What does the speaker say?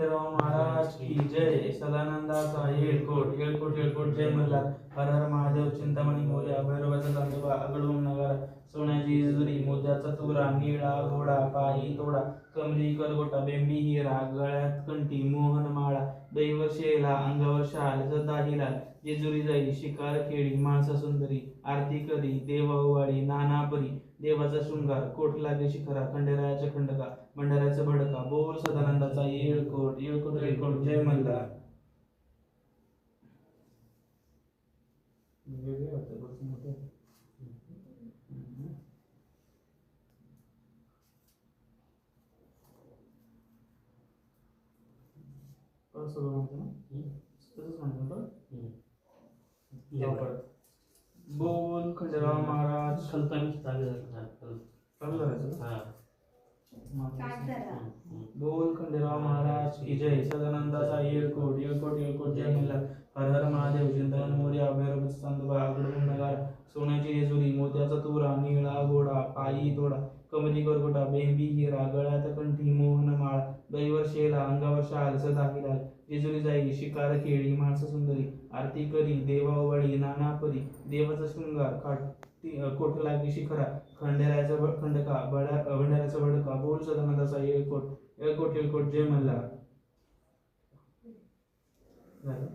खंडेराव महाराज की जय. सदानंदाचा येळकोट येळकोट येळकोट. जय मल्हार. हर हर महादेव. चिंतामणी मोर्या भैरवाचा चांदोबा अगडूम नगारा. सोन्याची जेजुरी. मोत्याचा चतुरा निळा घोडा पायी तोडा कमली करगोटा बेंबी हिरा गळ्यात कंठी मोहन माळा दैव शेला अंगावर शाल सदा हिला जेजुरी जाई शिकार खेळी माणसा सुंदरी आरती करी देवा नाना परी देवाचा शृंगार कोट लागे शिखरा खंडेरायाचा खंडका भंडाऱ्याचा भडका बोल सदानंदाचा येळकोट येळकोट येळकोट जय मल्हार. वेगळे वाटतं सगळं म्हणतो ना म्हणतो? बोल खंडेराव महाराज. चालू करायचं का? बोल खंडेराव महाराज. की जय सदानंदाचा येळकोट येळकोट येळकोट. आई तोडा कमली गोरगोटा बेंबी हिरा गळ्यात कंठी मोहन माळ. दैवर शेला अंगावर शाल सदा हिरा जेजुरी जाई शिकार खेळी माणसं सुंदरी. आरती करी देवावळी नानापरी नाना परी. देवाचा शृंगार काठी कोठ लागी शिखरा. खंडेरायाचा भ- खंडका बड्या भंडाऱ्याचा भडका. बोल सदानंदाचा येळकोट येळकोट येळकोट जय मल्हार. झालं?